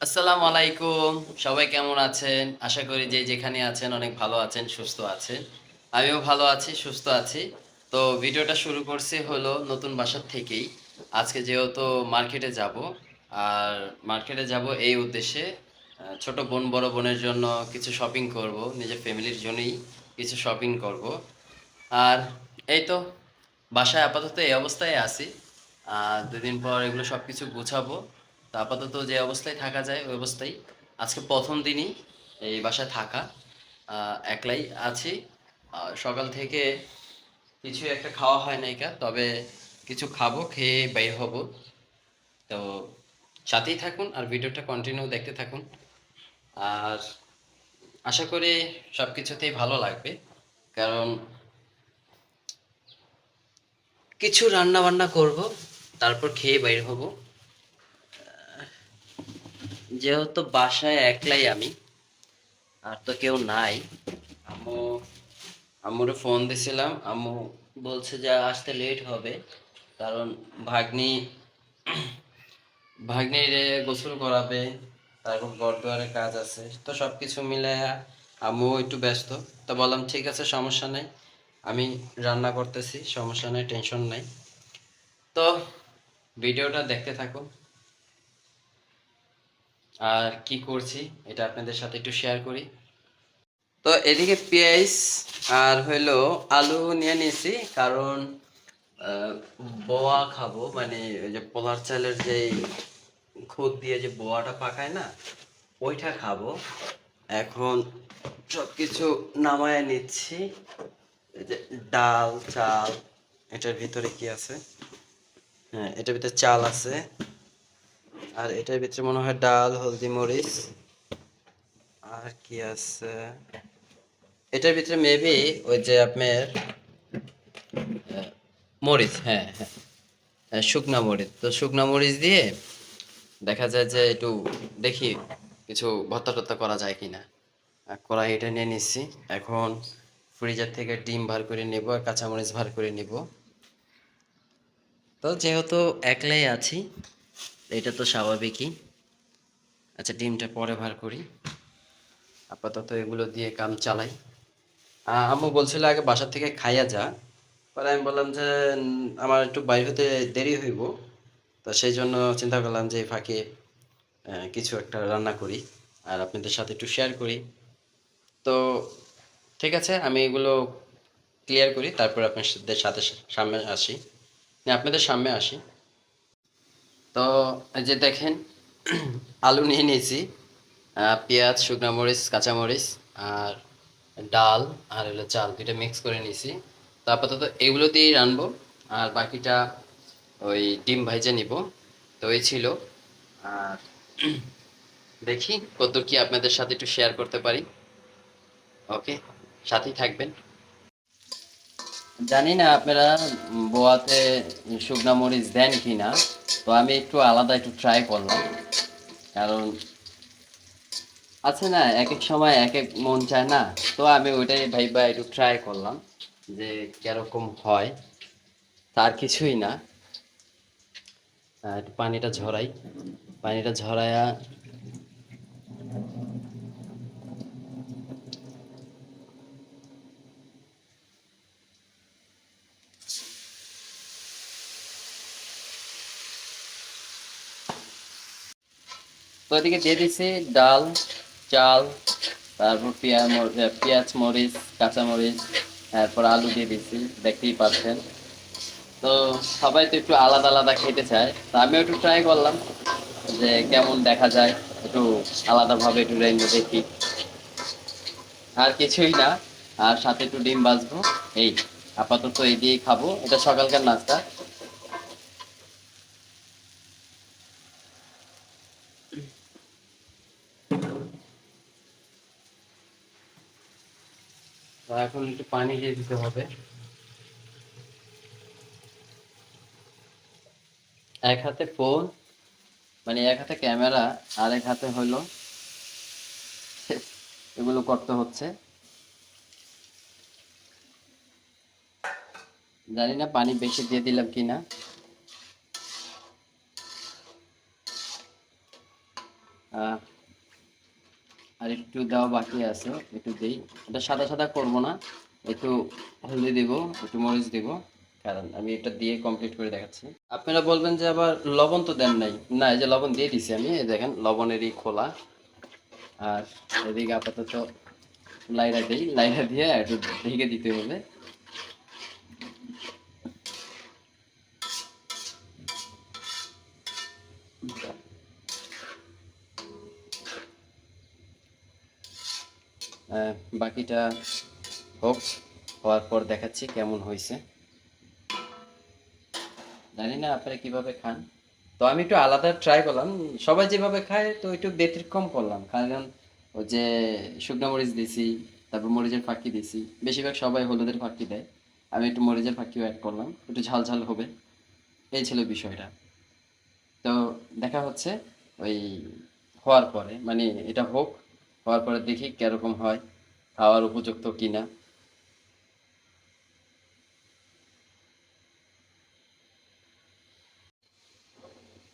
আসসালামু আলাইকুম। সবাই কেমন আছেন? আশা করি যে যেখানে আছেন অনেক ভালো আছেন, সুস্থ আছেন। আমিও ভালো আছি, সুস্থ আছি। তো ভিডিওটা শুরু করছি হলো নতুন বাসার থেকেই। আজকে যেহেতু মার্কেটে যাব, আর মার্কেটে যাব এই উদ্দেশ্যে ছোট বোন, বড় বোনের জন্য কিছু শপিং করব, নিজের ফ্যামিলির জন্যই কিছু শপিং করব। আর এই তো, বাসায় আপাতত এই অবস্থায় আছি। আর দুদিন পর এগুলো সব কিছু গুছাবো। তো আপাতত যে অবস্থায় থাকা যায়, ওই অবস্থায়। আজকে প্রথম দিনই এই বাসায় থাকা। একলাই আছি। সকাল থেকে কিছু একটা খাওয়া হয় না একা তবে কিছু খাব, খেয়ে বের হব। তো সাথেই থাকুন আর ভিডিওটা কন্টিনিউ দেখতে থাকুন। আর আশা করি সব কিছুতেই ভালো লাগবে। কারণ কিছু রান্না বান্না করব, তারপর খেয়ে বাইর হব। যেহেতু বাসায় একলাই আমি, আর তো কেউ নাই, আম্মু, আম্মুরে ফোন দিছিলাম, আম্মু বলছে যে আসতে লেট হবে, কারণ ভাগ্নি, ভাগ্নির গোসল করাবে, তারপর ঘরদুয়ারের কাজ আছে, তো সব কিছু মিলে আম্মু একটু ব্যস্ত, তো বললাম, ঠিক আছে, সমস্যা নেই, আমি রান্না করতেছি, সমস্যা নেই টেনশন নেই। তো ভিডিওটা দেখতে থাকুন আর কি করছি, এটা আপনাদের সাথে একটু শেয়ার করি। তো এদিকে পেঁয়াজ আর হইল আলু নিয়ে নিয়েছি কারণ বোয়া খাব মানে ওই যে পোলার চালের যে খুদ দিয়ে যে বোয়াটা পাকায় না, ওইটা খাব। এখন সব কিছু নামায় নিচ্ছি ডাল, চাল, এটার ভিতরে কি আছে? হ্যাঁ এটার ভিতরে চাল আছে। আর এটার ভিতরে মনে হয় ডাল, হলদি, মরিচ। আর কি আছে? এটার ভিতরে মেবি ওই যে আপনার মরিচ হ্যাঁ হ্যাঁ। শুকনা মরিচ। তো শুকনা মরিচ দিয়ে দেখা যায় যে একটু দেখি কিছু ভর্তা টর্তা করা যায় কিনা। আর কড়াই এটা নিয়ে নিচ্ছি। এখন ফ্রিজার থেকে ডিম বার করে নেব আর কাঁচামরিচ বার করে নেব। তো যেহেতু একলাই আছি এটা তো স্বাভাবিকই। আচ্ছা ডিমটা পরে ভার করি। আপাতত এগুলো দিয়ে কাম চালাই। আম্মু বলছিল আগে বাসা থেকে খাইয়া যা। পরে আমি বললাম যে আমার একটু বাইরে হতে দেরি হইব। তো সেই জন্য চিন্তা করলাম যে ফাঁকে কিছু একটা রান্না করি আর আপনাদের সাথে একটু শেয়ার করি। তো ঠিক আছে, আমি এগুলো ক্লিয়ার করি, তারপর আপনাদের সাথে সামনে আসি। আপনাদের সামনে আসি। তো যে দেখেন, আলু নিয়ে নিয়েছি পেঁয়াজ, শুকনো মরিচ কাঁচামরিচ আর ডাল আর হলো চাল, দুইটা মিক্স করে নিয়েছি। তো আপাতত এগুলো দিয়েই রানবো আর বাকিটা ওই ডিম ভাইজে নিব। তো এই ছিল। আর দেখি কত কি আপনাদের সাথে একটু শেয়ার করতে পারি। ওকে সাথেই থাকবেন। জানি না আপনারা বোয়াতে শুকনা মরিচ দেন কি না তো আমি একটু আলাদা একটু ট্রাই করলাম। কারণ আছে না এক এক সময় এক এক মন চায় না, তো আমি ওইটাই ভাইবা একটু ট্রাই করলাম যে কীরকম হয়। তার কিছুই না। একটু পানিটা ঝরাই। পানিটা ঝরায়া তো এদিকে দিয়ে দিছি ডাল, চাল, তারপর পেঁয়াজ পেঁয়াজ, মরিচ কাঁচামরিচ তারপর আলু দিয়ে দিচ্ছি দেখতেই পাচ্ছেন। তো সবাই তো একটু আলাদা আলাদা খেতে চায়, তা আমিও একটু ট্রাই করলাম যে কেমন দেখা যায়, একটু আলাদাভাবে একটু রেঞ্জে দেখি। আর কিছুই না, আর সাথে একটু ডিম বাজবো এই আপাতত এই দিয়েই খাব, এটা সকালকার নাস্তা। এখন একটু পানি দিয়ে দিতে হবে। এক হাতে ফোন মানে এক হাতে ক্যামেরা আর এক হাতে হলো এগুলো করতে হচ্ছে। জানি না পানি বেশি দিয়ে দিলাম কিনা। আহ, আর একটু দেওয়া বাকি আছে, একটু দেই। এটা সাদা সাদা করব না, একটু হলদি দেব, একটু মরিচ দেব, কারণ আমি এটা দিয়ে কমপ্লিট করে দেখাচ্ছি। আপনারা বলবেন যে আবার লবণ তো দেন নাই। না, এই যে লবণ দিয়ে দিছি আমি, এই দেখেন লবণেরই খোলা। আর এদিকে আপাতত লাইরা দিই, লাইরা দিয়ে একটু ঢেকে দিতে হবে। বাকিটা হোক হওয়ার পর দেখাচ্ছি কেমন হয়েছে। জানি না আপনারা কীভাবে খান। তো আমি একটু আলাদা ট্রাই করলাম। সবাই যেভাবে খায়, তো একটু ব্যতিক্রম করলাম। কারণ যে শুকনো মরিচ দিছি, তারপর মরিচের ফাঁকি দিছি। বেশিরভাগ সবাই হলুদের ফাঁকি দেয়। আমি একটু মরিচের ফাঁকিও অ্যাড করলাম। একটু ঝাল ঝাল হবে। এই ছিল বিষয়টা। তো দেখা হচ্ছে ওই হওয়ার পরে। মানে এটা হোক হওয়ার পরে দেখি কীরকম হয়, খাওয়ার উপযুক্ত কিনা।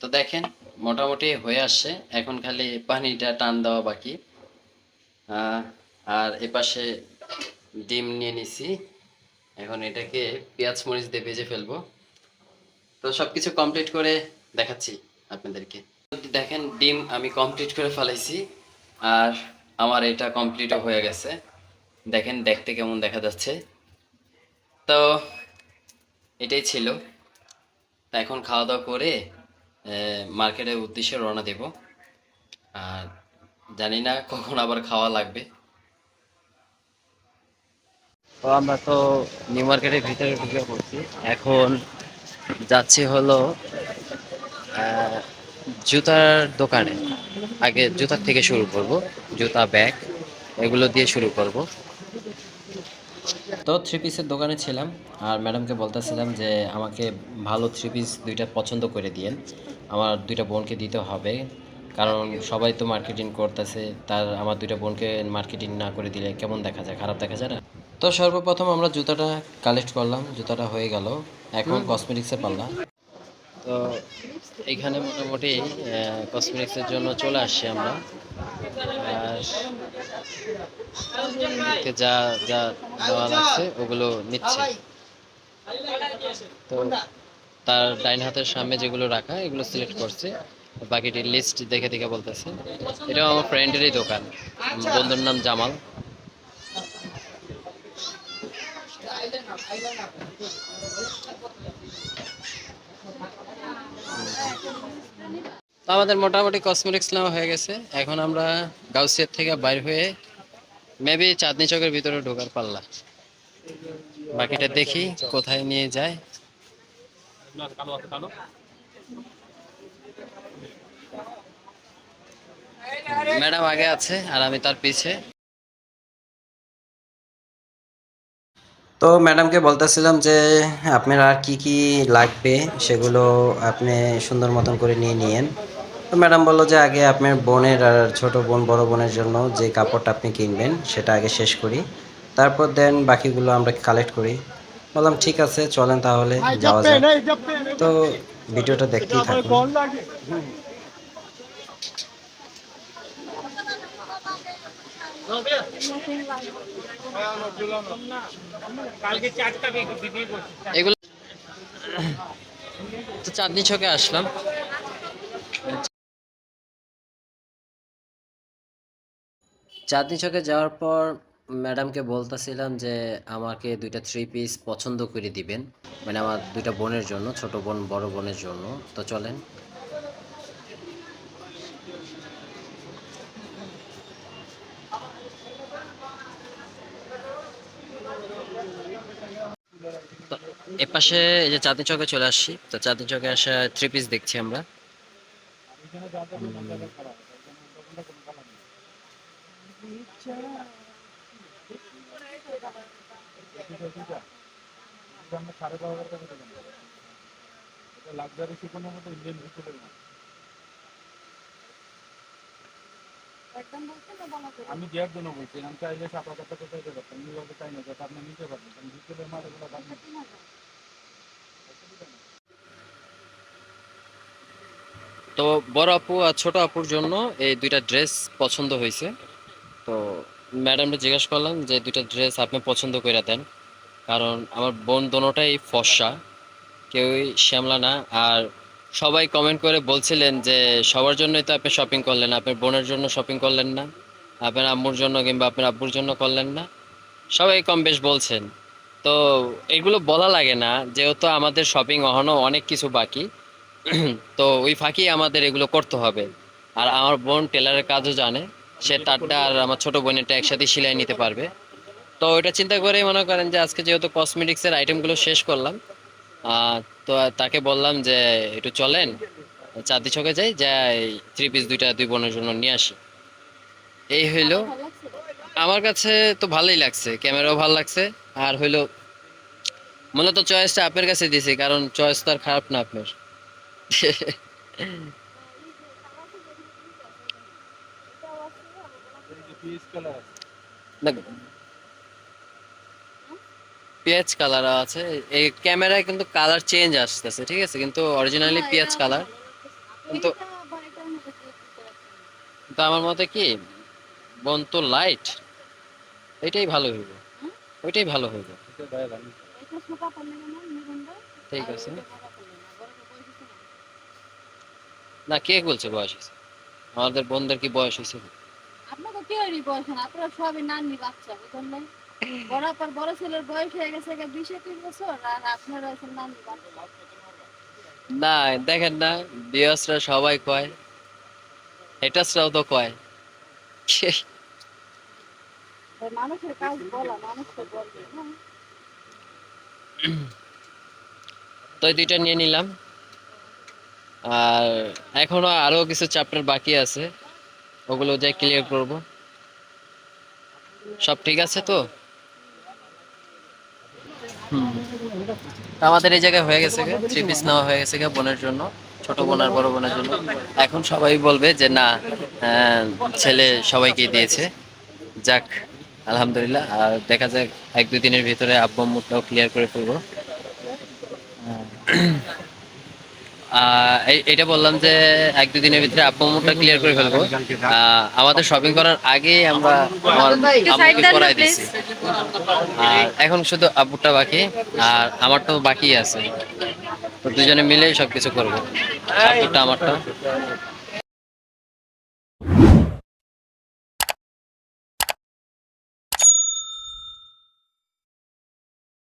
তো দেখেন, মোটামুটি হয়ে আসছে। এখন খালি পানিটা টান দেওয়া বাকি। আর এপাশে ডিম নিয়ে নিছি। এখন এটাকে পেঁয়াজ মরিচ দিয়ে ভেজে ফেলব। তো সবকিছু কমপ্লিট করে দেখাচ্ছি আপনাদেরকে। দেখেন, ডিম আমি কমপ্লিট করে ফেলাইছি। আর আমার এটা কমপ্লিটও হয়ে গেছে। দেখেন, দেখতে কেমন দেখা যাচ্ছে। তো, এটাই ছিল। তা এখন খাওয়া দাওয়া করে মার্কেটের উদ্দেশ্যে রওনা দেব। আর জানি না কখন আবার খাওয়া লাগবে। তো আমরা তো নিউ মার্কেটের ভিতরে ঢুকে পড়ছি। এখন যাচ্ছি হলো জুতার দোকানে। আগে জুতার থেকে শুরু করব জুতা ব্যাগ এগুলো দিয়ে শুরু করব। তো থ্রি পিসের দোকানে ছিলাম আর ম্যাডামকে বলতেছিলাম যে আমাকে ভালো থ্রি পিস দুইটা পছন্দ করে দিয়েন। আমার দুইটা বোনকে দিতে হবে কারণ সবাই তো মার্কেটিং করতেছে তার আমার দুইটা বোনকে মার্কেটিং না করে দিলে কেমন দেখা যায় খারাপ দেখা যায় না? তো সর্বপ্রথম আমরা জুতাটা কালেক্ট করলাম জুতাটা হয়ে গেল এখন কসমেটিক্সের পাল্লা। তো এখানে মোটামুটি কসমেটিক্সের জন্য চলে আসছি আমরা। আর যা যা দেওয়া লাগছে ওগুলো নিচ্ছে। তো তার ডাইন হাতের সামনে যেগুলো রাখা, এগুলো সিলেক্ট করছে। বাকিটি লিস্ট দেখে দেখে বলতেছে। এটাও আমার ফ্রেন্ডেরই দোকান, বন্ধুর নাম জামাল। তো আমাদের মোটামুটি কসমেটিক্স নেওয়া হয়ে গেছে। এখন আমরা গাউসিয়ার থেকে বাইর হয়ে মেবি চাঁদনি চকের ভিতরে ঢোকার পাল্লা। বাকিটা দেখি কোথায় নিয়ে যায়। ম্যাডাম আগে আছে আর আমি তার পিছে। তো ম্যাডামকে বলতেছিলাম যে আপনার আর কি কি লাগবে সেগুলো আপনি সুন্দর মতন করে নিয়ে নিয়েন। তো ম্যাডাম বলল যে আগে আপনার বোনের আর ছোট বোন বড় বোনের জন্য যে কাপড়টা আপনি কিনবেন সেটা আগে শেষ করি। তারপর দেন বাকিগুলো আমরা কালেক্ট করি। বললাম ঠিক আছে চলেন তাহলে যাওয়া যায় তো ভিডিওটা দেখতেই থাকুন। তো চাঁদনি ছকে আসলাম। চাঁদনি ছকে যাওয়ার পর ম্যাডামকে বলতেছিলাম যে, আমাকে দুইটা থ্রি পিস পছন্দ করে দিবেন। মানে আমার দুইটা বোনের জন্য, ছোট বোন, বড় বোনের জন্য। তো চলেন তো এপাশে এই যে চাঁদনি চকে চলে আসছি। তো চাঁদনি চকে আসা থ্রি পিস দেখছি আমরা। লাক্সারি শিপনের মতো ইন্ডিয়ান ভিতরে না আমি দেওয়ার জন্য বলছি আমি চাইলে সাত হাজার টাকা চাইতে পারতাম। বলতে চাই না যাতে আপনি নিতে পারবেন ভিতরে মাল এগুলো তো বড় আপু আর ছোট আপুর জন্য এই দুইটা ড্রেস পছন্দ হয়েছে। তো ম্যাডামকে জিজ্ঞেস করলাম যে দুইটা ড্রেস আপনি পছন্দ করে দেন। কারণ আমার বোন দোনোটাই ফর্সা, কেউই শ্যামলা না। আর সবাই কমেন্ট করে বলছিলেন যে সবার জন্যই তো আপনি শপিং করলেন, আপনার বোনের জন্য শপিং করলেন না, আপনার আম্মুর জন্য কিংবা আপনার আব্বুর জন্য করলেন না। সবাই কম বেশ বলছেন। তো এগুলো বলা লাগে না, যেহেতু আমাদের শপিং এখনও অনেক কিছু বাকি। তো ওই ফাঁকি আমাদের এগুলো করতে হবে। আর আমার বোন টেলারের কাজও জানে, সে তারটা আর আমার ছোট বোনেরটা একসাথে সেলাই নিতে পারবে। তো ওইটা চিন্তা করে মনে করেন যে আজকে যেহেতু কসমেটিক্সের আইটেমগুলো শেষ করলাম তো তাকে বললাম যে, একটু চলেন চাঁদি ছকে যাই যাই থ্রি পিস দুইটা দুই বোনের জন্য নিয়ে আসি। এই হইল। আমার কাছে তো ভালোই লাগছে, ক্যামেরাও ভালো লাগছে। আর হইল, মূলত চয়েসটা আপনার কাছে দিছি কারণ চয়েস তো আর খারাপ না আপনার। পেঁয়াজ কালার আছে। এই ক্যামেরায় কিন্তু কালার চেঞ্জ আসতেছে ঠিক আছে? কিন্তু অরিজিনালি পেঁয়াজ কালার কিন্তু- কিন্তু আমার মতে কি বন তো লাইট এটাই ভালো হইব। ওইটাই ভালো হইব। ঠিক আছে। না কে বলছে বয়স হয়েছে? আমাদের বোনদের কি বয়স হয়েছে? আপনাকে কেউই বয়স না আপনারা সবই নানি বাচ্চা বুঝলেন নাই বড় পর বড় ছেলের বয়স হয়ে গেছে গিয়ে বিশ একুশ বছর আর আপনারা আছেন নানি বাচ্চা। না দেখেন না বিয়াসরা সবাই কয় হেটাসরাও তো কয়। মানুষের কাজ বলা বলবে তো দুইটা নিয়ে নিলাম। আর এখনও আরও কিছু চ্যাপ্টার বাকি আছে, ওগুলো যাই ক্লিয়ার করব। সব ঠিক আছে তো। আমাদের এই জায়গায় হয়ে গেছে থ্রি পিস নেওয়া হয়ে গেছে বোনের জন্য, ছোট বোন আর বড় বোনের জন্য। এখন সবাই বলবে যে না ছেলে সবাইকে দিয়েছে। যাক, আলহামদুলিল্লাহ, আর দেখা যাক, এক দুই দিনের ভিতরে আব্বু মুখটাও ক্লিয়ার করে ফেলব। এটা বললাম যে এক দুদিনের ভিতরে আব্বু মুখটা ক্লিয়ার করে ফেলব। আমাদের শপিং করার আগে আমরা আমার করাই দিছি। আর এখন শুধু আব্বুটা বাকি আর আমার তো বাকি আছে। তো দুজনে মিলে সবকিছু করব। আব্বুটা আমারটা।